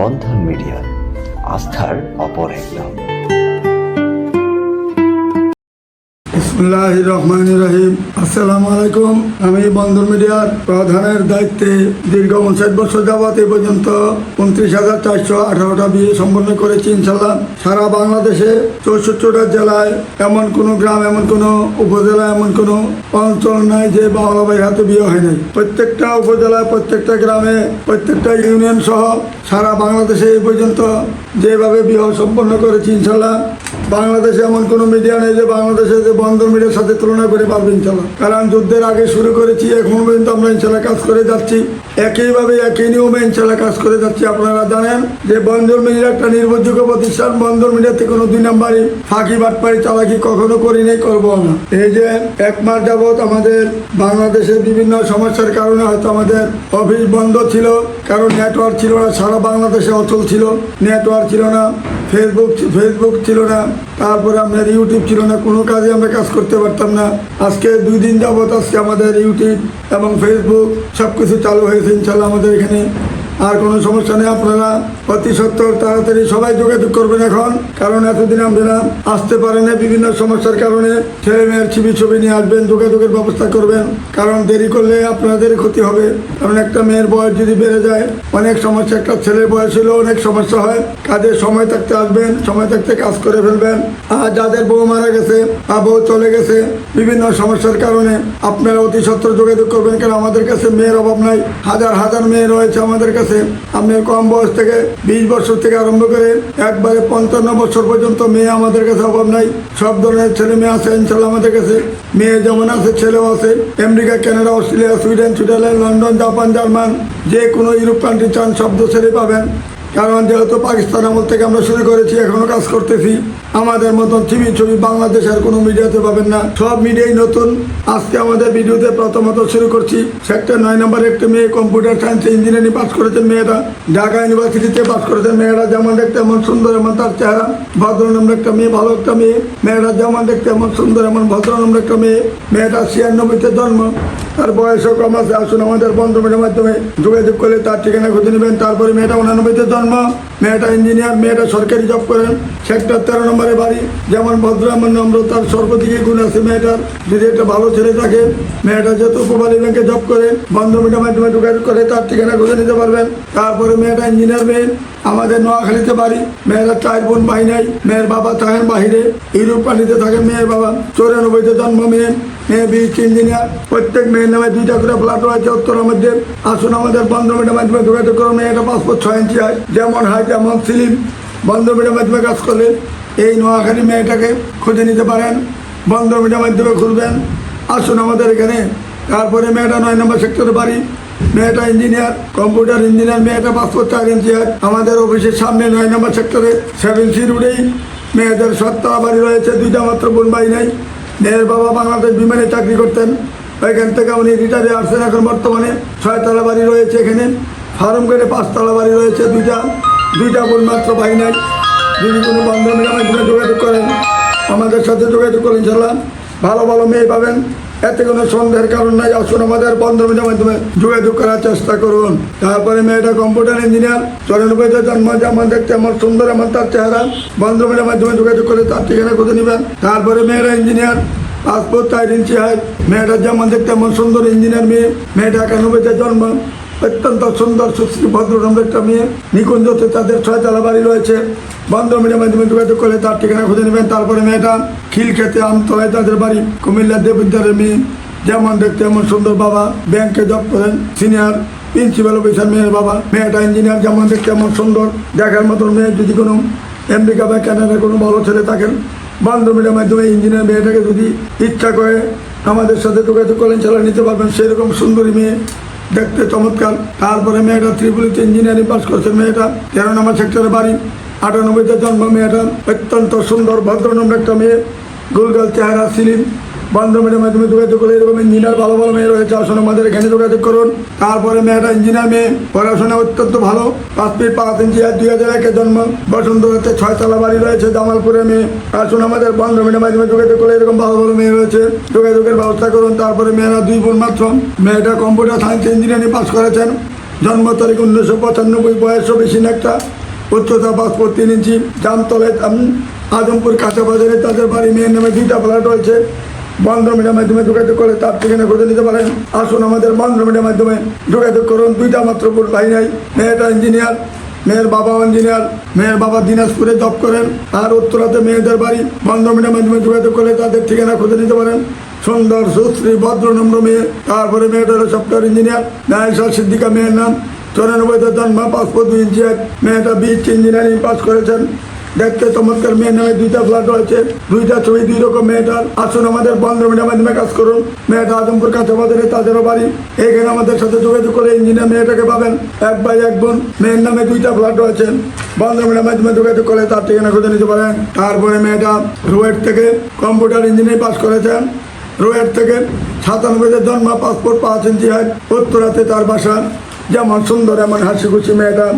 বন্ধন media আস্থার অপর এক নাম। বিসমুল্লাহ রহমান রহিম আসসালামু আলাইকুম আমি বন্দর মিডিয়ার প্রধানের দায়িত্বে দীর্ঘ উনষাট বছর যাবৎ এই পর্যন্ত উনত্রিশ হাজার চারশো আঠারোটা বিয়ে সম্পন্ন করেছি ইনশাল্লাহ সারা বাংলাদেশে চৌষট্টিটা জেলায় এমন কোনো গ্রাম, এমন কোনো উপজেলা, এমন কোনো অঞ্চল নাই যে বাংলা ভাই হাতে বিয়ে হয় নাই। প্রত্যেকটা উপজেলায়, প্রত্যেকটা গ্রামে, প্রত্যেকটা ইউনিয়ন সহ সারা বাংলাদেশে এই পর্যন্ত যেভাবে বিবাহ সম্পন্ন করেছি ইনশাল্লাহ বাংলাদেশে এমন কোনো মিডিয়া নেই যে বাংলাদেশে যে বন্দর মিডিয়ার সাথে তুলনা করে পারবে ইনশাল্লাহ। কারণ যুদ্ধের আগে শুরু করেছি, এখন পর্যন্ত আমরা ইনশাল্লাহ কাজ করে যাচ্ছি। একইভাবে একই নিয়মে ইনশাল্লাহ কাজ করে যাচ্ছি, আপনারা জানেন যে বন্দর মিডিয়া একটা নির্ভরযোগ্য প্রতিষ্ঠান, বন্দর মিডিয়াতে কোনো দুই নাম্বারই ফাঁকি বাটপাড়ি চালাকি কখনো করি নাই, করব না। এই যে এক মাস যাবৎ আমাদের বাংলাদেশের বিভিন্ন সমস্যার কারণে হয়তো আমাদের অফিস বন্ধ ছিল, কারণ নেটওয়ার্ক ছিল না, সারা বাংলাদেশে অচল ছিল। নেটওয়ার্ক ছিল না, ফেসবুক ফেসবুক ছিল না, তারপরে আমাদের ইউটিউব ছিল না, কোনো কাজে আমরা কাজ করতে পারতাম না। আজকে দুই দিন যাবত আজকে আমাদের ইউটিউব এবং ফেসবুক সব কিছু চালু হয়েছে ইনশাল্লাহ আমাদের এখানে আর কোনো সমস্যা নেই, আপনারা অতি সত্তর তাড়াতাড়ি সবাই যোগাযোগ করবেন এখন। কারণ এতদিন আপনারা আসতে পারেন বিভিন্ন সমস্যার কারণে। ছেলে মেয়ের ছবি ছবি নিয়ে আসবেন, যোগাযোগের ব্যবস্থা করবেন। কারণ দেরি করলে আপনাদের ক্ষতি হবে। কারণ একটা মেয়ের বয়স যদি বেড়ে যায়, অনেক সমস্যা, একটা ছেলের বয়স হলেও অনেক সমস্যা হয়। কাজে সময় থাকতে আসবেন, সময় থাকতে কাজ করে ফেলবেন। আর যাদের বউ মারা গেছে বা বউ চলে গেছে, বিভিন্ন সমস্যার কারণে আপনারা অতি সত্তর যোগাযোগ করবেন। কারণ আমাদের কাছে মেয়ের অভাব নাই। হাজার হাজার মেয়ে রয়েছে আমাদের কাছে। আপনার কম বয়স থেকে বিশ বছর থেকে আরম্ভ করে একবারে পঞ্চান্ন বছর পর্যন্ত মেয়ে আমাদের কাছে অভাব নাই। সব ধরনের ছেলে মেয়ে আছে ইনশাল্লাহ আমাদের কাছে। মেয়ে যেমন আছে, ছেলেও আছে। America, Canada, Australia, Sweden, Switzerland, London, Japan, German, যে কোনো ইউরোপ কান্ট্রি চান, সব দেশেরই পাবেন। কারণ যেহেতু পাকিস্তান আমল থেকে আমরা শুরু করেছি এখনও কাজ করতেছি। আমাদের মতন টিভি ছবি বাংলাদেশের কোনো মিডিয়াতে পাবেন না। সব মিডিয়াই নতুন। আজকে আমাদের ভিডিওতে প্রথমত শুরু করছি। সেক্টর নয় নম্বর একটি মেয়ে কম্পিউটার সায়েন্স ইঞ্জিনিয়ারিং পাস করেছেন মেয়েরা। ঢাকা ইউনিভার্সিটিতে পাস করেছেন মেয়েরা। যেমন দেখতে এমন সুন্দর, এমন তার চেহারা। ভদ্র নম্বর একটা মেয়ে, ভালো একটা মেয়ে। মেয়েরা যেমন দেখতে এমন সুন্দর, এমন ভদ্র নম্বর একটা মেয়ে। মেয়েটা ছিয়ানব্বইতে জন্ম। তার বয়সও কম আছে। আসুন আমাদের বন্ধুমের মাধ্যমে যোগাযোগ করলে তার ঠিকানা খুঁজে নেবেন। তারপরে মেয়েটা উনানব্বইতে জন্ম। মেয়েটা ইঞ্জিনিয়ার মেয়েটা সরকারি জব করেন। সেক্টর তেরো নম্বরে বাড়ি, যেমন ভদ্র নম্র তার সর্বদিকে গুণ আছে মেয়েটার, যদি একটা ভালো ছেলে থাকে, মেয়েটা যেহেতু উপবালী ব্যাংকে জব করে বন্ধুমিটার মাধ্যমে যোগাযোগ করে, তার ঠিকানা খুঁজে নিতে পারবেন। তারপরে মেয়েটা ইঞ্জিনিয়ার মেয়ে, আমাদের নোয়াখালীতে বাড়ি। মেয়েরা চার বোন ভাই নাই, মেয়ের বাবা থাকেন বাহিরে। ইউরোপ পানিতে থাকে মেয়ের বাবা, চৌরানব্বইতে জন্ম মেয়ে মেয়ে বিচ ইঞ্জিনিয়ার। প্রত্যেক মেয়ের নামে দুইটা করে ফ্ল্যাট রয়েছে উত্তরের মধ্যে। আসুন আমাদের বন্ধুমিটার মাধ্যমে যোগাযোগ করুন, মেয়েটা পাসপোর্ট ছয় ইঞ্চি হয় যেমন হয় তেমন সিলিম। বন্ধুমিটার মাধ্যমে কাজ করলে এই নোয়াখালী মেয়েটাকে খুঁজে নিতে পারেন বন্ধুমিটার মাধ্যমে খুলবেন। আসুন আমাদের এখানে। তারপরে মেয়েটা নয় নম্বর সেক্টরে বাড়ি। মেয়েটা ইঞ্জিনিয়ার, কম্পিউটার ইঞ্জিনিয়ার, মেয়েটা পাসপোর্ট চার ইঞ্চি হয় আমাদের অফিসের সামনে নয় নম্বর সেক্টরে সেভেন সি রোডেই মেয়েদের সত্তরা বাড়ি রয়েছে, দুইটা মাত্র বোন ভাই নাই। মেয়ের বাবা বাংলাদেশ বিমানে চাকরি করতেন। ওইখান থেকে উনি রিটায়ারে আসছেন এখন বর্তমানে। ছয়তলা বাড়ি রয়েছে এখানে। ফার্ম করে পাঁচতলা বাড়ি রয়েছে দুইটা। দুইটা বোন মাত্র ভাই নাই। যদি কোনো বন্ধনের মাধ্যমে যোগাযোগ করেন, আমাদের সাথে যোগাযোগ করেন ইনশাল্লাহ ভালো ভালো মেয়ে পাবেন। এতে কোনো সন্দেহের কারণ নাই। আসুন আমাদের বন্ধনের মাধ্যমে যোগাযোগ করার চেষ্টা করুন। তারপরে মেয়েটা কম্পিউটার ইঞ্জিনিয়ার। চৌরানব্বইতে জন্ম যেমন দেখতে আমার সুন্দর এমন তার চেহারা। বন্ধনের মাধ্যমে যোগাযোগ করে তার ঠিকানা খুঁজে নেবেন। তারপরে মেয়েরা ইঞ্জিনিয়ার। পাসপোর্ট চার ইঞ্চি হয় মেয়েটা যেমন দেখতে এমন সুন্দর ইঞ্জিনিয়ার মেয়ে। মেয়েটা একানব্বইতে জন্ম। অত্যন্ত সুন্দর সুশ্রী ভদ্র ভদ্রনম্র একটা মেয়ে। নিকুঞ্জতে তাদের ছয়তলা বাড়ি রয়েছে। বন্ধ মিডিয়ার মাধ্যমে যোগাযোগ করলে তার ঠিকানা খুঁজে নেবেন। তারপরে মেয়েটা খিল খেতে আমতলায় তাদের বাড়ি। কুমিল্লা দেবিদ্যারের মেয়ে। যেমন দেখতে এমন সুন্দর বাবা। ব্যাংকে জব করেন। সিনিয়র প্রিন্সিপাল অফিসার মেয়ের বাবা। মেয়েটা ইঞ্জিনিয়ার, যেমন দেখতে এমন সুন্দর। দেখার মতন মেয়ে যদি কোনো আমেরিকা বা কানাডার কোনো ভালো ছেলে থাকেন বন্ধ মিডিয়ার মাধ্যমে ইঞ্জিনিয়ার মেয়েটাকে যদি ইচ্ছা করে আমাদের সাথে যোগাযোগ করলেন চালা নিতে পারবেন। সেরকম সুন্দরী মেয়ে দেখতে চমৎকার। তারপরে মেয়েটা ত্রিপুলিতে ইঞ্জিনিয়ারিং পাস করছে মেয়েটা। তেরো নম্বর সেক্টরে বাড়ি। আটানব্বইতে জন্ম মেয়েটা। অত্যন্ত সুন্দর ভদ্র নম্বর একটা মেয়ে। গোলগাল চেহারা সিলিম বন্ধমের মাধ্যমে যোগাযোগ করলে এরকম ইঞ্জিনিয়ার ভালো ভালো মেয়ে রয়েছে, আসুন আমাদের এখানে যোগাযোগ করুন। তারপরে মেয়েটা ইঞ্জিনিয়ার মেয়ে, পড়াশোনা অত্যন্ত ভালো। পাঁচ ফিট পাঁচ ইঞ্চি আর দুই হাজার একের জন্ম। বসন্ততে ছয়তলা বাড়ি রয়েছে জামালপুরে মেয়ে। আসুন আমাদের বন্ধমের মাধ্যমে যোগাযোগ করলে এরকম ভালো ভালো মেয়ে রয়েছে। যোগাযোগের ব্যবস্থা করুন। তারপরে মেয়েরা দুই বোন মাত্র। মেয়েটা কম্পিউটার সায়েন্স ইঞ্জিনিয়ারিং পাস করেছেন। জন্ম তারিখ উনিশশো পঁচানব্বই বয়সও বেশি একটা। উচ্চতা পাসপোর্ট তিন ইঞ্চি। জামতলায় আজমপুর কাঁচা বাজারে তাদের বাড়ি মেয়ের নামে দুইটা ফ্ল্যাট রয়েছে। বন্ধ মিডিয়ার মাধ্যমে যোগাযোগ করে তার ঠিকানা খুঁজে নিতে পারেন। আসুন আমাদের বন্ধ মিডিয়ার মাধ্যমে যোগাযোগ করুন। দুইটা মাত্র ভাই নাই। মেয়েটা ইঞ্জিনিয়ার মেয়ের বাবা ইঞ্জিনিয়ার মেয়ের বাবা দিনাজপুরে জব করেন। আর উত্তরাতে মেয়েদের বাড়ি বন্ধ মিডিয়ার মাধ্যমে যোগাযোগ করে তাদের ঠিকানা খুঁজে নিতে পারেন। সুন্দর, সুশ্রী, ভদ্র ভদ্রনম্র মেয়ে। তারপরে মেয়েটা হলো সফটওয়্যার ইঞ্জিনিয়ার নাইসা সিদ্দিকা মেয়ের নাম। চৌরানব্বইতে জন্ম পাসপোর্ট দুই ইঞ্চি এক। মেয়েটা বিএসসি ইঞ্জিনিয়ারিং পাস করেছেন। দেখতে চমৎকার মেয়ের নামে দুইটা ফ্ল্যাট রয়েছে। দুইটা ছবি, দুই রকম মেয়েটার আসুন আমাদের বন্ধ মিডিয়ার মাধ্যমে কাজ করুন। মেয়েটা আদমপুর কাঁচা বাজারে তাদেরও বাড়ি। এখানে আমাদের সাথে যোগাযোগ করে ইঞ্জিনিয়ার মেয়েটাকে পাবেন। এক ভাই, এক বোন। মেয়ের নামে দুইটা ফ্ল্যাট রয়েছে। বন্ধ মিডিয়ার মাধ্যমে যোগাযোগ করে, তার ঠিকানা খুঁজে নিতে পারেন। তারপরে মেয়েটা রুয়েট থেকে কম্পিউটার ইঞ্জিনিয়ারিং পাস করেছেন। রোয়েট থেকে সাতানব্বইতে জন্ম, পাসপোর্ট পাঁচ ইঞ্চি হয় উত্তরাতে তার বাসা। যেমন সুন্দর, এমন হাসি খুশি মেয়েটা।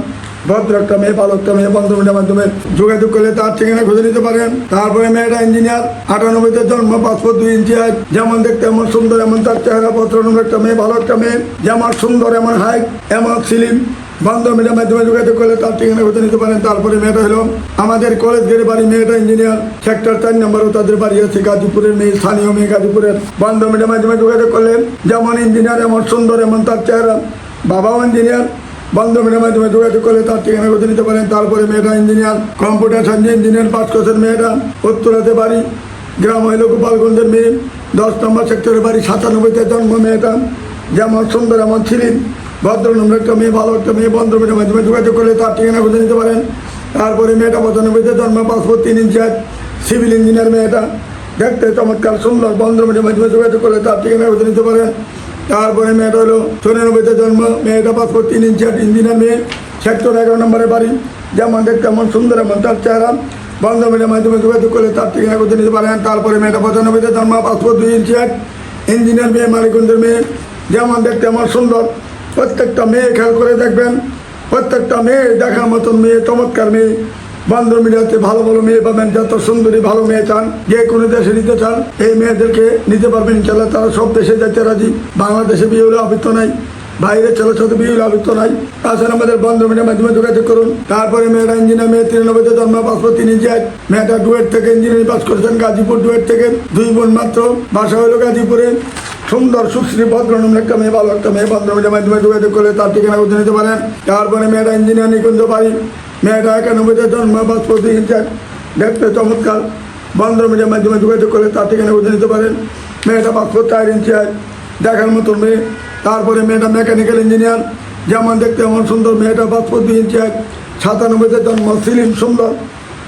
ভদ্র একটা মেয়ে ভালো একটা মেয়ে বন্ধুমিটার মাধ্যমে যোগাযোগ করলে তার ঠিকানা খুঁজে নিতে পারেন। তারপরে মেয়েটা ইঞ্জিনিয়ার, আটানব্বইতে জন্ম পাসপোর্ট দুই ইঞ্চি হাইট যেমন দেখতে এমন সুন্দর, এমন তার চেহারা পত্র একটা মেয়ে ভালো একটা মেয়ে যেমন সুন্দর, এমন হাইট এমন সিলিম বন্ধ মিডিয়ার মাধ্যমে যোগাযোগ করলে তার ঠিকানা খুঁজে নিতে পারেন। তারপরে মেয়েটা হলো আমাদের কলেজ গেটে বাড়ি মেয়েটা ইঞ্জিনিয়ার। সেক্টর চার নম্বরও তাদের বাড়ি আছে গাজীপুরের মেয়ে, স্থানীয় মেয়ে গাজীপুরের। বন্ধ মিডিয়ার মাধ্যমে যোগাযোগ করলে যেমন ইঞ্জিনিয়ার, এমন সুন্দর, এমন তার চেহারা। বাবাও ইঞ্জিনিয়ার বন্ধ মিডিয়ার মাধ্যমে যোগাযোগ করলে তার ঠিকানা খুঁজে নিতে পারেন। তারপরে মেয়েটা engineer, computer science engineer pass করছেন মেয়েটা। উত্তরাতে বাড়ি, গ্রাম হইল গোপালগঞ্জের মেয়ে দশ নম্বর সেক্টরের বাড়ি, সাতানব্বইতে জন্ম মেয়েটা। যেমন সুন্দর, এমন ছিলেন ভদ্র নম্বর একটা মেয়ে, ভালো একটা মেয়ে। বন্ধ মেয়েটার মাধ্যমে যোগাযোগ করলে তার ঠিকানা খুঁজে নিতে পারেন। তারপরে মেয়েটা পঁচানব্বইতে জন্ম পাসপোর্ট তিন ইঞ্চি সিভিল ইঞ্জিনিয়ার মেয়েটা। দেখতে চমৎকার, সুন্দর বন্ধ মেয়েটার মাধ্যমে যোগাযোগ করলে তার ঠিকানা খুঁজে নিতে পারেন। তারপরে মেয়েটা হলো চৌরানব্বইতে জন্ম, মেয়েটা পাসপোর্ট তিন ইঞ্চি এক ইঞ্জিনিয়ার মেয়ে সেক্টর এগারো নম্বরে বাড়ি। যেমন দেখতে এমন সুন্দর এমন তার চেহারা। বন্ধ মেয়েটার মাধ্যমে যোগাযোগ করলে তার ঠিকানা খুঁজে নিতে পারেন তারপরে মেয়েটা পঁচানব্বইতে জন্ম পাসপোর্ট দুই ইঞ্চি এক ইঞ্জিনিয়ার মেয়ে মালিকগঞ্জের মেয়ে। যেমন দেখতে আমার সুন্দর। প্রত্যেকটা মেয়ে খেয়াল করে দেখবেন, প্রত্যেকটা মেয়ে দেখার মতন মেয়ে, চমৎকার মেয়ে। মিডিয়াতে ভালো ভালো মেয়ে পাবেন, যত সুন্দরী ভালো মেয়ে চান, যে কোনো দেশে নিতে চান, এই মেয়েদেরকে নিতে পারবেন ইনশাল্লাহ তারা সব দেশে যাইতে রাজি। বাংলাদেশে বিয়ে হলে আবৃত্ত নাই বাইরের ছেলের সাথে বিয়ে আবৃত্ত নাই। তাছাড়া আমাদের বন্ধ মিডিয়ার মাধ্যমে যোগাযোগ করুন। তারপরে মেয়েরা ইঞ্জিনিয়ার, মেয়ে তিরানব্বইতে জন্ম পাসপোর্ট তিনি যায় মেয়েটা ডুয়েট থেকে ইঞ্জিনিয়ারিং পাস করেছেন, গাজীপুর ডুয়েট থেকে। দুই বোন মাত্র। বাসা হলো গাজীপুরে। সুন্দর, সুশ্রী ভদ্রনম একটা মেয়ে, ভালো একটা মেয়ে। ভদ্রমের মাধ্যমে যোগাযোগ করলে তার ঠিকানা খুঁজে নিতে পারেন। তারপরে মেয়েটা ইঞ্জিনিয়ার, নিকুঞ্জ পারি মেয়েটা একানব্বইতে জন্ম পাসপোর্ট ইঞ্চার দেখতে চমৎকার। ভদ্রমের মাধ্যমে যোগাযোগ করে তার ঠিকানা খুঁজে নিতে পারেন। মেয়েটা পাসপোর্ট চার ইঞ্চি আর দেখার মতো মেয়ে। তারপরে মেয়েটা মেকানিক্যাল ইঞ্জিনিয়ার। যেমন দেখতে এমন সুন্দর মেয়েটা পাসপোর্ট দুই ইঞ্চি এক সাতানব্বইতে জন্ম, সিলিম সুন্দর।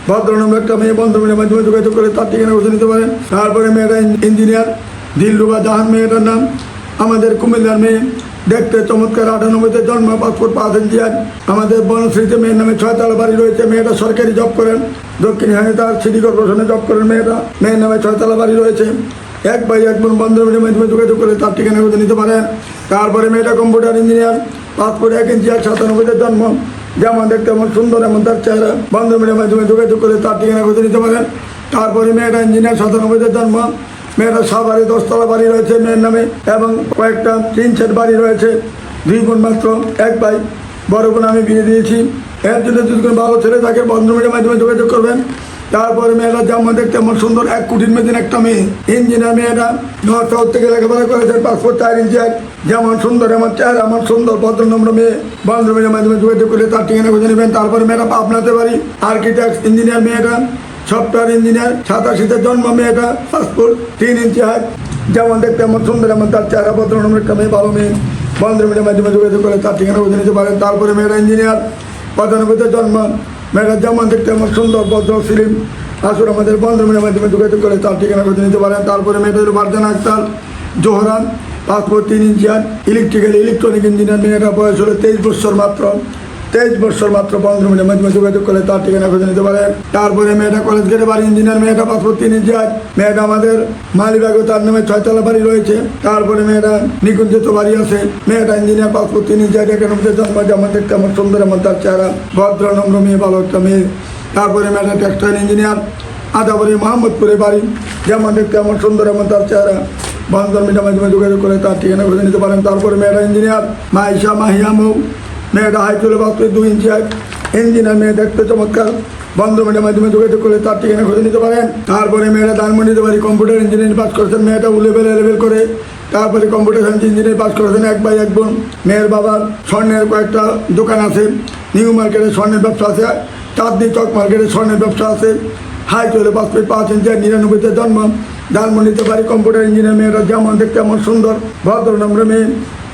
ভদ্রনম একটা মেয়ে বন্ধমের মাধ্যমে যোগাযোগ করে তার ঠিকানা খুঁজে নিতে পারেন। তারপরে মেয়েটা ইঞ্জিনিয়ার, দিলরুবা জাহান মেয়েটার নাম। আমাদের কুমিল্লার মেয়ে। দেখতে চমৎকার আটানব্বইতে জন্ম, পাসপোর্ট ইঞ্চি এক আমাদের বনশ্রীতে মেয়ের নামে ছয়তলা বাড়ি রয়েছে, মেয়েটা সরকারি জব করেন। দক্ষিণ তার সিটি কর্পোরেশনে জব করেন মেয়েটা, মেয়ের নামে ছয়তলা বাড়ি রয়েছে। এক ভাই, এক বোন বন্ধমের মাধ্যমে যোগাযোগ করে তার ঠিকানা খুঁজে নিতে পারেন। তারপরে মেয়েটা কম্পিউটার ইঞ্জিনিয়ার, পাসপোর্ট এক ইঞ্চি এক সাতানব্বইতে জন্ম। যেমন দেখতে এমন সুন্দর, এমন তার চেহারা। বন্ধমের মাধ্যমে যোগাযোগ করে তার ঠিকানা খুঁজে নিতে পারেন। তারপরে মেয়েটা ইঞ্জিনিয়ার, সাতানব্বইতে জন্ম। মেয়েটা সাবারে দশতলা বাড়ি রয়েছে মেয়ের নামে এবং কয়েকটা তিন সেট বাড়ি রয়েছে। দুই বোন মাত্র, এক ভাই। বড় বোন আমি বিয়ে দিয়েছি। এর জন্য যদি কোনো ভালো ছেলে থাকে বন্ধমের মাধ্যমে যোগাযোগ করবেন। তারপরে মেয়েরা যেমন দেখতে এমন সুন্দর, এক কোটির মেদিন একটা মেয়ে। ইঞ্জিনিয়ার মেয়েরা নর্থ সাউথ থেকে লেখাপড়া করেছে, পাসপোর্ট চার ইঞ্চি যেমন সুন্দর, এমন চেহারা আমার সুন্দর ভদ্রনম্র মেয়ে। বন্ধমের মাধ্যমে যোগাযোগ করলে তার ঠিকানা খুঁজে নেবেন। তারপরে মেয়েরা পাবনাতে পারি আর্কিটেক্ট ইঞ্জিনিয়ার মেয়েটা সফটওয়্যার ইঞ্জিনিয়ার, সাতাশিতে জন্ম মেয়েটা পাসপোর্ট তিন ইঞ্চি হাত যেমন দেখতে এমন সুন্দর, এমন তার চেহারা ভদ্রনম্র একটা মেয়ে ভালো মেয়ে। বন্ধুর বন্ধমের মাধ্যমে যোগাযোগ করে, তার ঠিকানা খুঁজে নিতে পারেন তারপরে মেয়েটা ইঞ্জিনিয়ার পঁচানব্বইতে জন্ম। মেয়েটা যেমন দেখতে এমন সুন্দর, ভদ্র সিলিম আসুন আমাদের বন্ধুর বন্ধমের মাধ্যমে যোগাযোগ করে, তার ঠিকানা খুঁজে নিতে পারেন তারপরে মেয়েটা হলো ফারজানা আক্তার, জোহরান পাসপোর্ট তিন ইঞ্চিয়ার ইলেকট্রিক্যাল ইলেকট্রনিক ইঞ্জিনিয়ার মেয়েটা বয়স হলো তেইশ বছর মাত্র। তেইশ বছর মাত্র বন্ধমের মাধ্যমে যোগাযোগ করে তার ঠিকানা খুঁজে নিতে পারেন তারপরে মেয়েটা কলেজ গেটে বাড়ি ইঞ্জিনিয়ার মেয়েটা পাসপোর্ট তিন ইঞ্চিয়ার মেয়েটা আমাদের মালিবাগে তার নামে ছয়তলা বাড়ি রয়েছে। তারপরে মেয়েটা নিকুঞ্জ তো বাড়ি আছে। মেয়েটা ইঞ্জিনিয়ার পাসপোর্ট তিন ইঞ্চিয়ার একানব্বই জন্ম, যেমন দেখতে আমার সুন্দর, এমন তার চেহারা। ভদ্র, নম্র মেয়ে, ভালো একটা মেয়ে। তারপরে মেয়েটা টেক্সটাইল ইঞ্জিনিয়ার আদাবাড়ি মোহাম্মদপুরে বাড়ি, যেমন দেখতে আমার সুন্দর, এমন তার চেহারা। মিডিয়ার মাধ্যমে যোগাযোগ করে তার ঠিকানা খুঁজে নিতে পারেন। তারপরে মেয়েরা ইঞ্জিনিয়ার মাইশা মাহিয়া মৌ। মেয়েটা হাই চলে বাস্তবে দুই ইঞ্চি হাইট ইঞ্জিনিয়ার মেয়ে দেখতে চমৎকার। বন্ধ মিডিয়ার মাধ্যমে যোগাযোগ করে তার ঠিকানা খুঁজে নিতে পারেন। তারপরে মেয়েরা ধানমন্ডিতে বাড়ি কম্পিউটার ইঞ্জিনিয়ারিং পাস করেছেন। মেয়েটা উ লেভেল লেভেল করে। তারপরে কম্পিউটার সায়েন্স ইঞ্জিনিয়ারিং পাস করেছেন এক ভাই, এক বোন। মেয়ের বাবার স্বর্ণের কয়েকটা দোকান আছে। নিউ মার্কেটে স্বর্ণের ব্যবসা আছে। চাঁদনি চক মার্কেটে স্বর্ণের ব্যবসা আছে। হাই চলে পাঁচ পাঁচ ইঞ্চি আর নিরানব্বইতে জন্ম। ধানমন্ডিতে বাড়ি কম্পিউটার ইঞ্জিনিয়ার মেয়েরা যেমন দেখতে এমন সুন্দর। ভদ্র নম্র মেয়ে।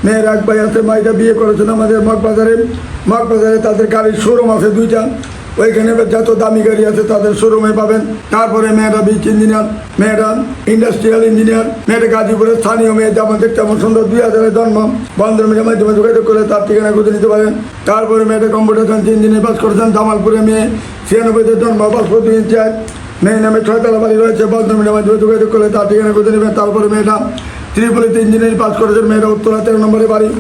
মেয়ের এক ভাই আছে, মাইটা বিয়ে করেছেন আমাদের মগবাজারে। মগবাজারে তাদের গাড়ির শোরুম আছে দুইটা। ওইখানে যত দামি গাড়ি আছে তাদের শোরুমে পাবেন। তারপরে মেয়েরা বিচ ইঞ্জিনিয়ার মেয়েরা ইন্ডাস্ট্রিয়াল ইঞ্জিনিয়ার মেয়েটা গাজীপুরের স্থানীয় মেয়ে, যেমন দেখতে এমন সুন্দর দুই হাজারের জন্ম। বন্ধন মেয়ের মাধ্যমে যোগাযোগ করে তার ঠিকানা খুঁজে নিতে পারেন। তারপরে মেয়েটা কম্পিউটার সায়েন্স ইঞ্জিনিয়ার পাস করেছেন জামালপুরে মেয়ে। ছিয়ানব্বইতে জন্ম পাসপোর্ট দুই মেয়ে নামে ছয়তলা বাড়ি রয়েছে বন্ধন মেয়ের মাধ্যমে যোগাযোগ করে তার ঠিকানা খুঁজে নেবেন। তারপরে মেয়েটা ত্রিপুলিতে ইঞ্জিনিয়ারিং পাস করেছেন মেয়েটা উত্তরা তেরো নম্বরে বাড়ি।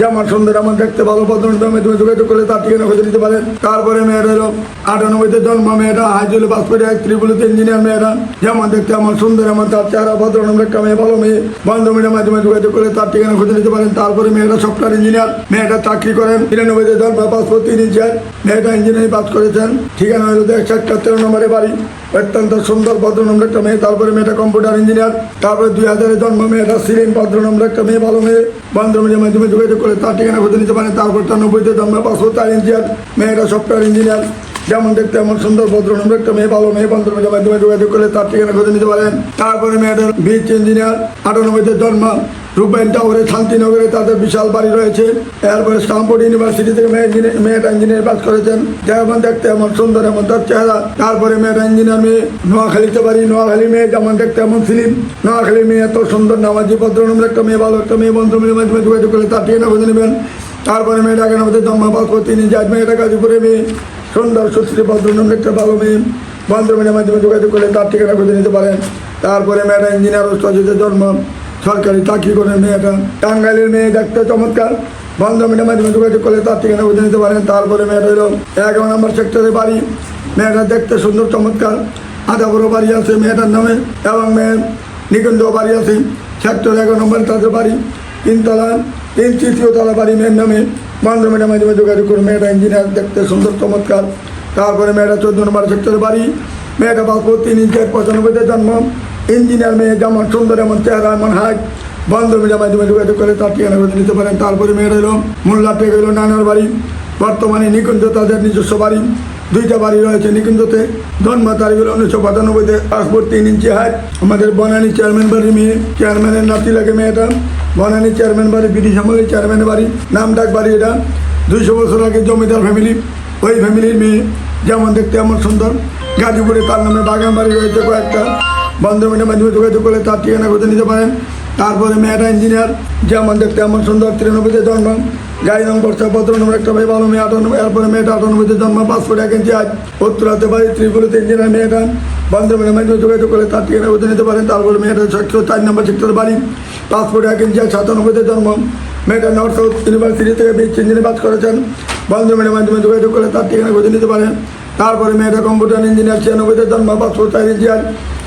যেমন সুন্দর আমার দেখতে ভালো পদ্মনিতে মাধ্যমে যোগাযোগ করলে তার ঠিকানা খুঁজে নিতে পারেন। তারপরে মেয়েটা হলো আটানব্বইতে জন্ম মেয়েটা হাইজুলে পাসপোর্ট এক ত্রিপুলিতে ইঞ্জিনিয়ার মেয়েরা। যেমন দেখতে আমার সুন্দর আমার তার চেহারা নম্বর একটা মেয়ে, ভালো মেয়ে। বন্ধমিনের মাধ্যমে যোগাযোগ করলে তার ঠিকানা খুঁজে নিতে পারেন। তারপরে মেয়েটা সফটওয়্যার ইঞ্জিনিয়ার, মেয়েটা চাকরি করেন। তিরানব্বইতে জন্ম পাসপোর্ট তিন ইঞ্চিয়ার মেয়েটা ইঞ্জিনিয়ারিং পাস করেছেন। ঠিকানা হলো একশো তেরো নম্বরে বাড়ি। অত্যন্ত সুন্দর ভদ্র নম্বর একটা মেয়ে, তারপরে মেয়েটা কম্পিউটার ইঞ্জিনিয়ার, তারপরে দুই হাজারে জন্ম, মেয়েটা সিরিন ভদ্র নম্বর একটা মেয়ে ভালো মেয়ে বন্ধমিনের মাধ্যমে যোগাযোগ করে, তার ঠিকানা খুঁজে নিতে পারে তারপর তার নব্বইতে জন্ম পাঁচশো চার ইঞ্জিনিয়ার মেয়েটা সফটওয়্যার ইঞ্জিনিয়ার। যেমন দেখতে এমন সুন্দর ভদ্র নম্বর একটা মেয়ে, ভালো মেয়ে বন্ধুর মাধ্যমে যোগাযোগ করলে তার ঠিকানা খুঁজে নিতে পারেন। তারপরে মেয়েদের বিচ ইঞ্জিনিয়ার আটানব্বইতে জন্ম রূপায়ণ টাওয়ারে শান্তিনগরে তাদের বিশাল বাড়ি রয়েছে। এরপরে স্টামফোর্ড ইউনিভার্সিটি থেকে মেয়েটা ইঞ্জিনিয়ার পাস করেছেন। যেমন দেখতে এমন সুন্দর, এমন তার চেহারা। তারপরে মেয়েটা ইঞ্জিনিয়ার মেয়ে, নোয়াখালীতে বাড়ি, নোয়াখালী মেয়ে, যেমন দেখতে এমন ফিলিম। নোয়াখালী মেয়ে এত সুন্দর, নামাজি, ভদ্র নম্বর একটা মেয়ে, ভালো একটা মেয়ে, বন্ধু মেয়ের মাধ্যমে যোগাযোগ করলে তার ঠিকানা খুঁজে নেবেন। তারপরে মেয়েটা এখানে আমাদের জন্ম পাস করতে নিয়ে যায় মেয়েটা গাজীপুরে মেয়ে। সুন্দর সুশ্রী ভদ্রনন্দ একটা ভালো মেয়ে। বন্ধুমের মাধ্যমে যোগাযোগ করলে তার ঠিকানা খুঁজে নিতে পারেন। তারপরে মেয়েটা ইঞ্জিনিয়ার ওস্তাজিতে জন্ম। সরকারি চাকরি করে মেয়েটা। টাঙ্গাইলের মেয়ে দেখতে চমৎকার। বন্ধুমের মাধ্যমে যোগাযোগ করলে তার ঠিকানা খুঁজে নিতে পারেন। তারপরে মেয়েটা হলো এগারো নম্বর সেক্টরে বাড়ি। মেয়েটা দেখতে সুন্দর, চমৎকার। আধা বড় বাড়ি আছে মেয়েটার নামে এবং মেয়ের নিকুঞ্জ বাড়ি আছে। সেক্টর এগারো নম্বর তাদের বাড়ি। তিনতলা তিন তৃতীয় তলা বাড়ি মেয়ের নামে। বান্ধবীর মাধ্যমে যোগাযোগ করে মেয়েটা ইঞ্জিনিয়ার দেখতে সুন্দর, চমৎকার। তারপরে মেয়েটা চোদ্দ নম্বর সেক্টরের বাড়ি। মেয়েটা বাপ, তিন ইঞ্চি এক পঁচানব্বইতে জন্ম। ইঞ্জিনিয়ার মেয়ে, যেমন সুন্দর, এমন চেহারা, এমন হাইট বান্ধবীর মাধ্যমে যোগাযোগ করে তার ঠিকানা নিতে পারেন। তারপরে মেয়েটা এলো মোল্লা টেক এলো নানার বাড়ি। বর্তমানে নিকুঞ্জ তাদের নিজস্ব বাড়ি, দুইটা বাড়ি রয়েছে নিকুঞ্জতে। জন্ম তারিখ হলো উনিশশো পঁচানব্বইতে পাসপোর্ট তিন ইঞ্চি হাইট। আমাদের বনানী চেয়ারম্যান বাড়ির মেয়ে, চেয়ারম্যানের নাতি লাগে মেয়েটা। বনানী চেয়ারম্যান বাড়ি ব্রিটিশ আমলের চেয়ারম্যানের বাড়ি। নামডাক বাড়ি এটা। দুইশো বছর আগে জমিদার ফ্যামিলি, ওই ফ্যামিলির মেয়ে। যেমন দেখতে এমন সুন্দর। গাজীপুরে তার নামে বাগান বাড়ি রয়েছে কয়েকটা। বন্ধমিনের মাধ্যমে যোগাযোগ করলে তার ঠিকানা খুঁজে নিতে পারেন। তারপরে মেয়েটা ইঞ্জিনিয়ার, যেমন দেখতে এমন সুন্দর, তিরানব্বইতে জন্ম, গাড়ি রং করছে পত্র নম্বর একটা মেয়ে ভালো মেয়ে আটানব্বই এরপরে মেয়েটা আটানব্বইতে জন্ম পাসপোর্ট এক ইঞ্চি আজ উত্তরাতে বাড়ি ত্রিপুরাতে ইঞ্জিনিয়ার মেয়েটা বন্ধমিনের মাধ্যমে যোগাযোগ করে তার ঠিকানা খুঁজে নিতে পারেন। তারপরে মেয়েটা সেক্টর চার নম্বর সেক্টর বাড়ি পাসপোর্ট এক ইঞ্চি আজ সাতানব্বইতে জন্ম, মেয়েটা নর্থ সাউথ ইউনিভার্সিটি থেকে বিচ ইঞ্জিনিয়ার পাস করেছেন। বন্ধমিনের মাধ্যমে যোগাযোগ করে তার ঠিকানা খুঁজে নিতে পারেন। তারপরে মেয়েটা কম্পিউটার ইঞ্জিনিয়ার ছিয়ানব্বইতে জন্ম পাসপোর্ট চার ইঞ্জিনিয়ার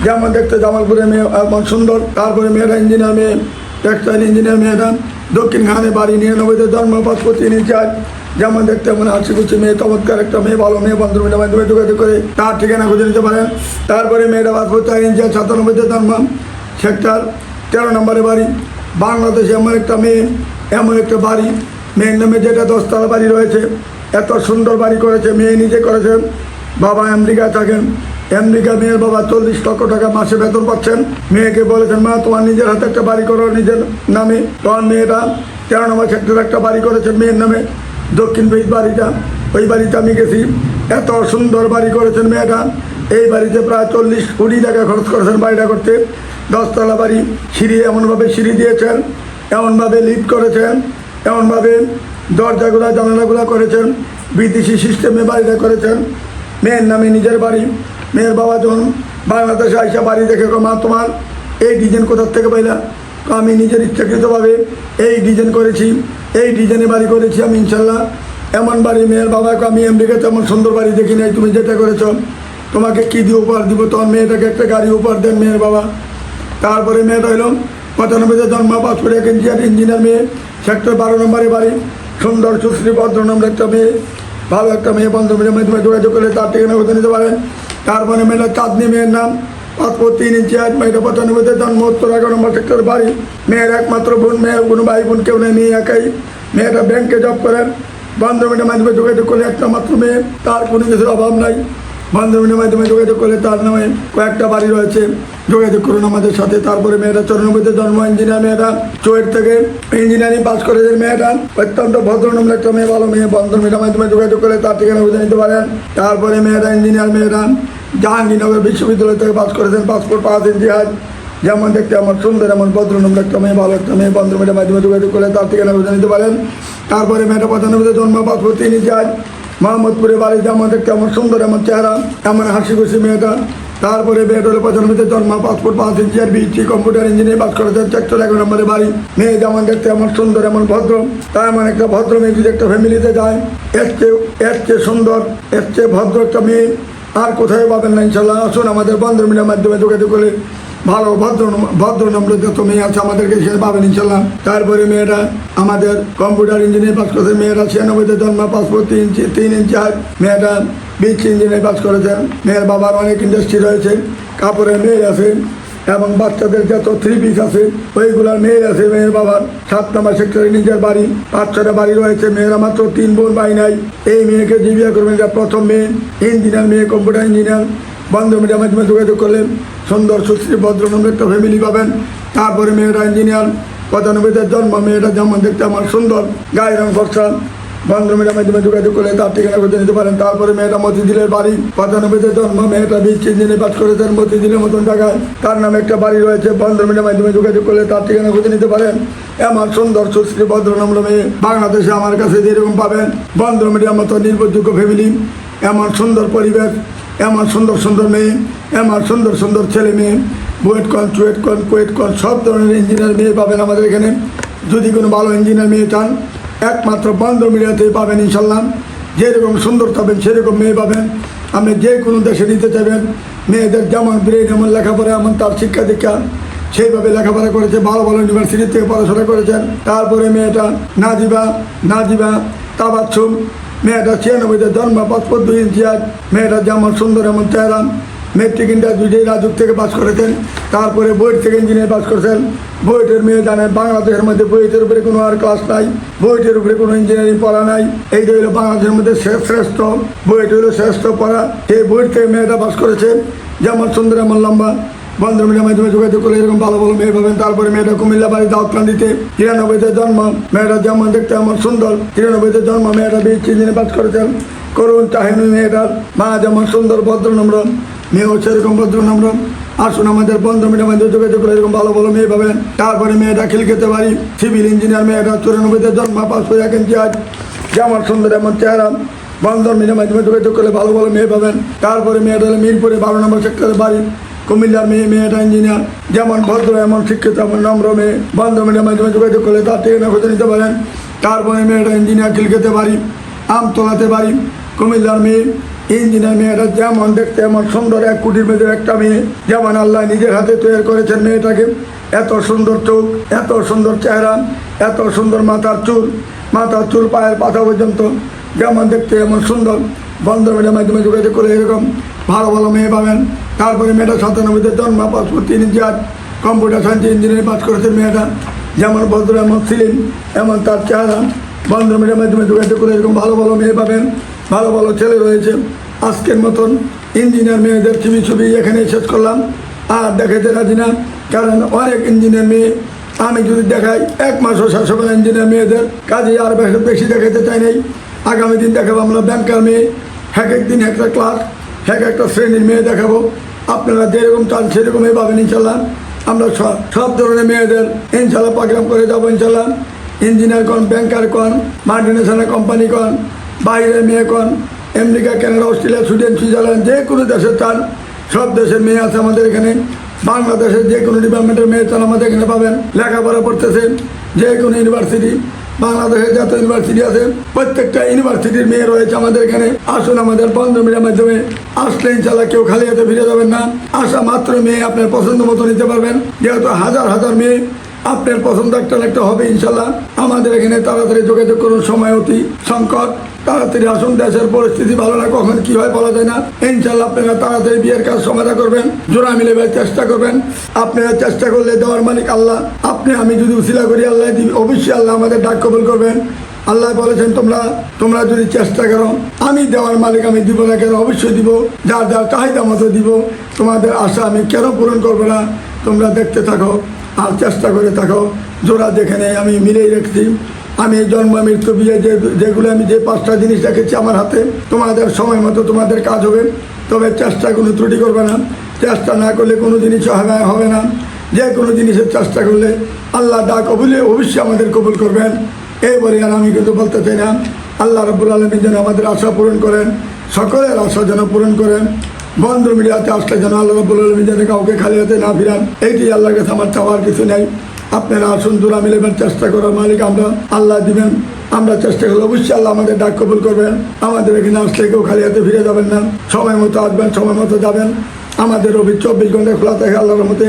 যেমন দেখতে জামালপুরে মেয়ে সুন্দর। তারপরে মেয়েটা ইঞ্জিনিয়ার মেয়ে, টেক্সটাইল ইঞ্জিনিয়ার মেয়েটা দক্ষিণ খানে বাড়ি নিরানব্বইতে জন্ম পাসপোর্ট তিন ইঞ্চার্জ যেমন দেখতে মনে হাসি খুশি মেয়ে, চমৎকার একটা মেয়ে, ভালো মেয়ে বন্ধুমিনের মাধ্যমে যোগাযোগ করে তার ঠিকানা খুঁজে নিতে পারেন। তারপরে মেয়েটা পাসপোর্ট চার ইঞ্চার্জ সাতানব্বইতে জন্ম, সেক্টর তেরো নম্বরে বাড়ি। বাংলাদেশে এমন একটা মেয়ে, এমন একটা বাড়ি। মেয়ের নামে যেটা দশতলা বাড়ি রয়েছে এত সুন্দর বাড়ি করেছে, মেয়ে নিজে করেছেন বাবা আমেরিকায় থাকেন। আমেরিকা মেয়ের বাবা চল্লিশ লক্ষ টাকা মাসে বেতন পাচ্ছেন। মেয়েকে বলেছেন, মা, তোমার নিজের হাতে একটা বাড়ি করো, নিজের নামে। তোমার মেয়েটা তেরো নম্বর সেক্টরে একটা বাড়ি করেছে, মেয়ের নামে দক্ষিণ বেশ বাড়িটা। ওই বাড়িতে আমি গেছি। এত সুন্দর বাড়ি করেছেন মেয়েটা। এই বাড়িতে প্রায় চল্লিশ কোটি টাকা খরচ করেছেন বাড়িটা করতে। দশতলা বাড়ি, সিঁড়ি এমনভাবে সিঁড়ি দিয়েছেন, এমনভাবে লিফট করেছেন, এমনভাবে দরজাগুলা, জানালাগুলা করেছেন, বিদেশি সিস্টেমে বাড়িটা করেছেন। মেয়ের নামে নিজের বাড়ি, মেয়ের বাবা যখন বাংলাদেশে আইসা বাড়ি দেখে মা, তোমার এই ডিজাইন কোথার থেকে পাইলা? তো আমি নিজের ইচ্ছাকৃতভাবে এই ডিজাইন করেছি, এই ডিজাইনে বাড়ি করেছি আমি ইনশাল্লাহ এমন বাড়ি মেয়ের বাবাকে আমি আমেরিকাতে এমন সুন্দর বাড়ি দেখি নাই, তুমি যেটা করেছ, তোমাকে কী দিয়ে উপহার দিব? তোমার মেয়েটাকে একটা গাড়ি উপহার দেন মেয়ের বাবা। তারপরে মেয়েটা হলো পঁচানব্বইতে জন্ম পাসপোর্ট এক ইঞ্জিনিয়ার ইঞ্জিনিয়ার মেয়ে, সেক্টর বারো নম্বরে বাড়ি। সুন্দর সুশ্রী ভদ্রনম্র একটা মেয়ে, ভালো একটা মেয়ে বান্ধবীর মাধ্যমে যোগাযোগ করলে তার ঠিকানা কোথায় নিতে পারেন। তারপরে মেয়েটা চাঁদনি মেয়ের নাম পাসপোর্ট তিন ইঞ্চি, আট মেয়েটা পঁচানব্বইতে জন্ম, উত্তর এগারো নম্বর সেক্টর বাড়ি। মেয়ের একমাত্র বোন, মেয়ের কোনো ভাই বোন কেউ নেই একাই। মেয়েটা ব্যাংকে জব করেন। বান্ধবীর মাধ্যমে যোগাযোগ করলে একটা মাত্র মেয়ে, তার কোনো কিছুর অভাব নাই। বান্ধবীদের মাধ্যমে যোগাযোগ করলে তার নামে কয়েকটা বাড়ি রয়েছে। যোগাযোগ করুন আমাদের সাথে। তারপরে মেয়েটা চরণবীতে জন্ম, ইঞ্জিনিয়ার মেয়েটা চোয়ের থেকে ইঞ্জিনিয়ারিং পাস করেছে মেয়েটা অত্যন্ত ভদ্রনম্র একটা মেয়ে, ভালো মেয়ে। বান্ধবীদের মাধ্যমে যোগাযোগ করলে তার ঠিকানা বুঝে নিতে পারেন। তারপরে মেয়েটা ইঞ্জিনিয়ার মেয়েটা জাহাঙ্গীরনগর বিশ্ববিদ্যালয় থেকে পাস করেছেন, পাসপোর্ট পাস ইতিহাস যেমন দেখতে আমার সুন্দর, এমন ভদ্রনম্র একটা মেয়ে, ভালো একটা মেয়ে। বান্ধবীদের মাধ্যমে যোগাযোগ করলে তার ঠিকানা বুঝে নিতে পারেন। তারপরে মেয়েটা পঁচানব্বইতে জন্ম, পাসপোর্ট তিন ইতিহাস মোহাম্মদপুরে বাড়ি যেমন দেখতে আমার সুন্দর, এমন চেহারা, এমন হাসি খুশি মেয়েটা। তারপরে হলো পঁচানব্বইতে জন্ম, পাসপোর্ট, পাঁচ ইঞ্চিয়ার বিটি কম্পিউটার ইঞ্জিনিয়ার পাস করেছেন সেক্টর এগারো নম্বরে বাড়ি। মেয়ে যেমন দেখতে এমন সুন্দর, এমন ভদ্র তা এমন একটা ভদ্র মেয়ে যদি একটা ফ্যামিলিতে যায়, এর চেয়ে এর চেয়ে সুন্দর, এর চেয়ে ভদ্র একটা মেয়ে আর কোথায় পাবেন না, ইনশাল্লাহ। আসুন আমাদের বন্ধু মিডিয়ার মাধ্যমে যোগাযোগ করে ভালো ভদ্র ভদ্র নম্র যত মেয়ে আছে, আমাদেরকে সে পাবেন ইনশাল্লাহ তারপরে মেয়েরা, আমাদের কম্পিউটার ইঞ্জিনিয়ার পাস করেছে, মেয়েরা ছিয়ানব্বইতে জন্ম পাসপোর্ট তিন ইঞ্চি তিন ইঞ্চি হাত মেয়েটা বিচ ইঞ্জিনিয়ার পাস করেছেন মেয়ের বাবার অনেক ইন্ডাস্ট্রি রয়েছে, কাপড়ের মেয়ে আছে, এবং বাচ্চাদের যত থ্রি পিস আছে, ওইগুলার মেয়ে আছে মেয়ের বাবার। সাত নম্বর সেক্টরে নিজের বাড়ি ছটা বাড়ি রয়েছে, মেয়েরা মাত্র তিন বোন ভাই নাই। এই মেয়েকে যে বিয়ে করবেন এটা প্রথম মেয়ে ইঞ্জিনিয়ার মেয়ে কম্পিউটার ইঞ্জিনিয়ার বন্ধু মিডিয়ার মাধ্যমে যোগাযোগ করলেন। সুন্দর সুশ্রী ভদ্রনম্র একটা ফ্যামিলি পাবেন। তারপরে মেয়েরা ইঞ্জিনিয়ার পঁচানব্বইতে জন্ম, মেয়েটা যেমন দেখতে আমার সুন্দর, গায়ের রং বন্ধু মিডিয়ার মাধ্যমে যোগাযোগ করলে তার ঠিকানা খুঁজে নিতে পারেন। তারপরে মেয়েটা মতিঝিলের বাড়ি, পঁচানব্বইতে জন্ম, মেয়েটা বিচ ইঞ্জিনে পাস করেছেন মতিঝিলের মতন জায়গায়। তার নামে একটা বাড়ি রয়েছে, বন্ধু মিডিয়ার মাধ্যমে যোগাযোগ করলে তার ঠিকানা খুঁজে নিতে পারেন। এমন সুন্দর সুশ্রী ভদ্রনম্র মেয়ে। বাংলাদেশে আমার কাছে যেরকম পাবেন। বন্ধু মিডিয়ার মতো নির্ভরযোগ্য ফ্যামিলি এমন সুন্দর পরিবেশ। এমন সুন্দর সুন্দর মেয়ে এমন সুন্দর সুন্দর ছেলে মেয়ে, বুয়েট কন চুয়েট কন কুয়েট কন সব ধরনের ইঞ্জিনিয়ার মেয়ে পাবেন আমাদের এখানে। যদি কোনো ভালো ইঞ্জিনিয়ার মেয়ে চান, একমাত্র বন্ধ মিডিয়াতেই পাবেন ইনশাল্লাহ। যেরকম সুন্দর পাবেন, সেরকম মেয়ে পাবেন। আপনি যে কোনো দেশে নিতে চাইবেন, মেয়েদের যেমন ব্রেন এমন লেখাপড়া, এমন তার শিক্ষা দীক্ষা, সেইভাবে লেখাপড়া করেছে, ভালো ভালো ইউনিভার্সিটি থেকে পড়াশোনা করেছেন। তারপরে মেয়েটা নাজিবা নাজিবা তাবাচ্ছুম মেয়েটা ছিয়ানব্বইতে জন্ম পাসপোর্ট দুই ইঞ্চি আজ মেয়েটা যেমন সুন্দর এমন চেহারা। মেট্রিক ইন্টার দুইটাই রাজুক থেকে পাস করেছেন। তারপরে বইট থেকে ইঞ্জিনিয়ার পাস করেছেন। বইটের মেয়ে জানেন বাংলাদেশের মধ্যে বইটের উপরে কোনো আর ক্লাস নাই। বইটের উপরে কোনো ইঞ্জিনিয়ারিং পড়া নাই। এইটা হলো বাংলাদেশের মধ্যে শ্রেষ্ঠ। বইট হলো শ্রেষ্ঠ পড়া। সেই বইট থেকে মেয়েটা পাস করেছে। যেমন সুন্দর এমন লম্বা। বন্ধু মিডিয়ার মাধ্যমে যোগাযোগ করে এরকম ভালো ভালো মেয়ে পাবেন। তারপরে মেয়েটা কুমিল্লা বাড়ি দাউদকান্দিতে তিরানব্বইতে জন্ম। মেয়েটা যেমন দেখতে এমন সুন্দর। তিরানব্বইতে জন্ম। মেয়েটা বিশ চিনে পাস করেছেন করুন চাহিনী মেয়েটার। মা যেমন সুন্দর ভদ্রনম্র মেয়েও সেরকম ভদ্রনম্র আসুন আমাদের বন্ধু মিডিয়ার মাধ্যমে যোগাযোগ করে এরকম ভালো ভালো মেয়ে পাবেন। তারপরে মেয়েটা খিলকেতে পারি সিভিল ইঞ্জিনিয়ার মেয়েটা চুরানব্বইতে জন্ম। পাস করে ইঞ্চি আজ যেমন সুন্দর, এমন চেহারা। বন্ধন মিডিয়ার মাধ্যমে যোগাযোগ করলে ভালো ভালো মেয়ে পাবেন। তারপরে মেয়েটা হলো মিরপুরে বারো নম্বর সেক্টরে বাড়ি। কুমিল্লার মেয়ে, মেয়েটা ইঞ্জিনিয়ার। যেমন ভদ্র, এমন শিক্ষিত, এমন নম্র মেয়ে। বন্ধ মিডিয়ার মাধ্যমে যোগাযোগ করলে তার ঠিকানা খুঁজে নিতে পারেন তারপরে মেয়েটা ইঞ্জিনিয়ার খিলকেতে পারি, আম তোলাতে পারি। কুমিল্লার মেয়ে, ইঞ্জিনিয়ার মেয়েটা যেমন দেখতে এমন সুন্দর, এক কুটির মেয়েদের একটা মেয়ে। যেমন আল্লাহ নিজের হাতে তৈরি করেছেন মেয়েটাকে। এত সুন্দর চোখ, এত সুন্দর চেহারা, এত সুন্দর মাথার চুল মাথার চুল পায়ের পাতা পর্যন্ত। যেমন দেখতে এমন সুন্দর বন্ধ মিডিয়ার মাধ্যমে যোগাযোগ করে এরকম ভালো ভালো মেয়ে পাবেন। তারপরে মেয়েটা সাতানব্বইতে জন্ম, পাসপোর্ট তিন inch computer science engineering pass করেছে মেয়েটা। যেমন ভদ্র, এমন সিলিম এমন তার চেহারা। বন্ধ মিডিয়ার মাধ্যমে যোগাযোগ করে এরকম ভালো ভালো মেয়ে পাবেন, ভালো ভালো ছেলে রয়েছে। আজকের মতন ইঞ্জিনিয়ার মেয়েদের ছবি ছবি এখানে শেষ করলাম। আর দেখাতে রাজি না, কারণ অনেক ইঞ্জিনিয়ার মেয়ে। আমি যদি দেখাই, এক মাসও হবে ইঞ্জিনিয়ার মেয়েদের। কাজে আর বেশি- দেখাতে চাই নাই। আগামী দিন দেখাবো আমরা ব্যাংকার মেয়ে। এক এক দিন একটা ক্লাস এক একটা শ্রেণির মেয়ে দেখাবো। আপনারা যেরকম চান সেরকমই পাবেন ইনশাল্লাহ আমরা সব সব ধরনের মেয়েদের ইনশাল্লাহ প্রোগ্রাম করে যাব ইনশাল্লাহ। ইঞ্জিনিয়ার কন ব্যাংকার কন মাল্টিনেশনাল কোম্পানি কন, বাইরের মেয়ে কন, America, Canada, Australia, Sweden, Switzerland, যে কোনো দেশের চান, সব দেশের মেয়ে আছে আমাদের এখানে। বাংলাদেশের যে কোনো ডিপার্টমেন্টের মেয়ে চান আমাদের এখানে পাবেন। লেখাপড়া পড়তেছে যে কোনো ইউনিভার্সিটি বাংলাদেশের যত ইউনিভার্সিটি আছে, প্রত্যেকটা ইউনিভার্সিটির মেয়ে রয়েছে আমাদের এখানে। আসুন আমাদের মিডিয়ার মাধ্যমে। আসলে ইনশাল্লাহ কেউ খালি হাতে ফিরে যাবেন না। আসা মাত্র মেয়ে আপনার পছন্দ মতো নিতে পারবেন। যেহেতু হাজার হাজার মেয়ে আপনার পছন্দ একটা একটা হবে ইনশাল্লাহ। আমাদের এখানে তাড়াতাড়ি যোগাযোগ করুন, সময় অতি সংকট। তাড়াতাড়ি আসুন, দেশের পরিস্থিতি ভালো না, কখন কি হয় বলা যায় না। ইনশাল্লাহ আপনারা তাড়াতাড়ি বিয়ের কাজ সমাধা করবেন, জোড়া মিলে চেষ্টা করবেন। আপনারা চেষ্টা করলে দেওয়ার মালিক আল্লাহ। আপনি, আমি যদি উসিলা করি, আল্লাহ দিবে অবশ্যই আল্লাহ আমাদের ডাক কবুল করবেন। আল্লাহ বলেছেন, তোমরা তোমরা যদি চেষ্টা করো, আমি দেওয়ার মালিক আমি দিব না কেন? অবশ্যই দিব। যার যার চাহিদা মতো দিব। তোমাদের আশা আমি কেন পূরণ করব না? তোমরা দেখতে থাকো। আর চেষ্টা করে থাকো, জোড়া যেখানে আমি মিলেই রেখেছি। আমি জন্ম, মৃত্যু, বিয়ে, যে যেগুলো আমি যে পাঁচটা জিনিস রেখেছি আমার হাতে, তোমাদের সময় মতো তোমাদের কাজ হবে। তবে চেষ্টা কোনো ত্রুটি করবে না। চেষ্টা না করলে কোনো জিনিস হবে হবে না। যে কোনো জিনিসের চেষ্টা করলে আল্লাহ ডাক কবুলে অবশ্যই আমাদের কবুল করবেন। এই বলে আর আমি কিন্তু বলতে চাই না। আল্লাহ রব্বুল আলমী যেন আমাদের আশা পূরণ করেন, সকলের আশা যেন পূরণ করেন। বন্ধ মিডিয়াতে আসলে যেন আল্লাহ রব্বুল আলমী যেন কাউকে খালি হাতে না ফিরান, এইটি আল্লাহর কাছে আমার চাওয়ার কিছু নেই। আপনারা আসুন, দূরা মিলেবেন চেষ্টা করার মালিক আমরা, আল্লাহ দিবেন। আমরা চেষ্টা করলে অবশ্যই আল্লাহ আমাদের ডাক কবুল করবেন আমাদের এখানে আসলে কেউ খালি হাতে ফিরে যাবেন না। সময় মতো আসবেন, সময় মতো যাবেন। আমাদের রবি চব্বিশ ঘণ্টা খোলা থাকে আল্লাহর মতে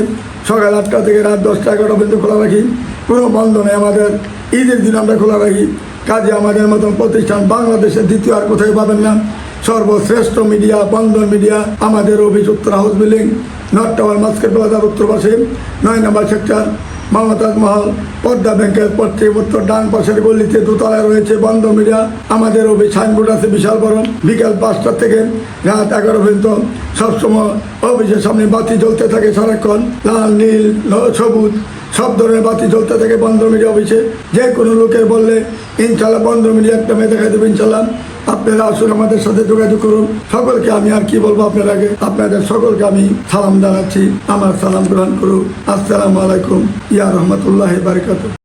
সকাল আটটা থেকে রাত দশটা এগারোটা পর্যন্ত খোলা রাখি। কোনো বন্ধ নেই আমাদের। ঈদের দিন আমরা খোলা রাখি। কাজে আমাদের মতন প্রতিষ্ঠান বাংলাদেশের দ্বিতীয় আর কোথায় পাবেন না। সর্বশ্রেষ্ঠ মিডিয়া, বন্ধন মিডিয়া, আমাদের office Uttar house building, North Tower মাস্কেট বাজার উত্তর পাশে নয় নম্বর সেক্টর মমতাজ মহল পদ্মা ব্যাংকের পশ্চিম উত্তর ডান পাশের গলিতে দোতলায় রয়েছে বন্ধ মিডিয়া, আমাদের অফিস সাইনবোর্ড আছে বিশাল বড়, বিকাল পাঁচটা থেকে রাত এগারো পর্যন্ত সবসময় অফিসের সামনে বাতি জ্বলতে থাকে সারাক্ষণ। লাল, নীল সবুজ, সব ধরনের বাতি জ্বলতে থাকে বন্ধ মিডিয়া অফিসে। যে কোনো লোকের বললে, ইনশাল্লাহ বন্ধ মিডিয়া একটা মেয়ে দেখা দেবে, ইনশাল্লাহ। আপনারা আসুন আমাদের সাথে যোগাযোগ করুন। সকলকে আমি আর কি বলব আপনার আগে? আপনাদের সকলকে আমি সালাম জানাচ্ছি। আমার সালাম গ্রহণ করুন। আসসালামু আলাইকুম। ইয়া রহমতুল্লাহ বারকাত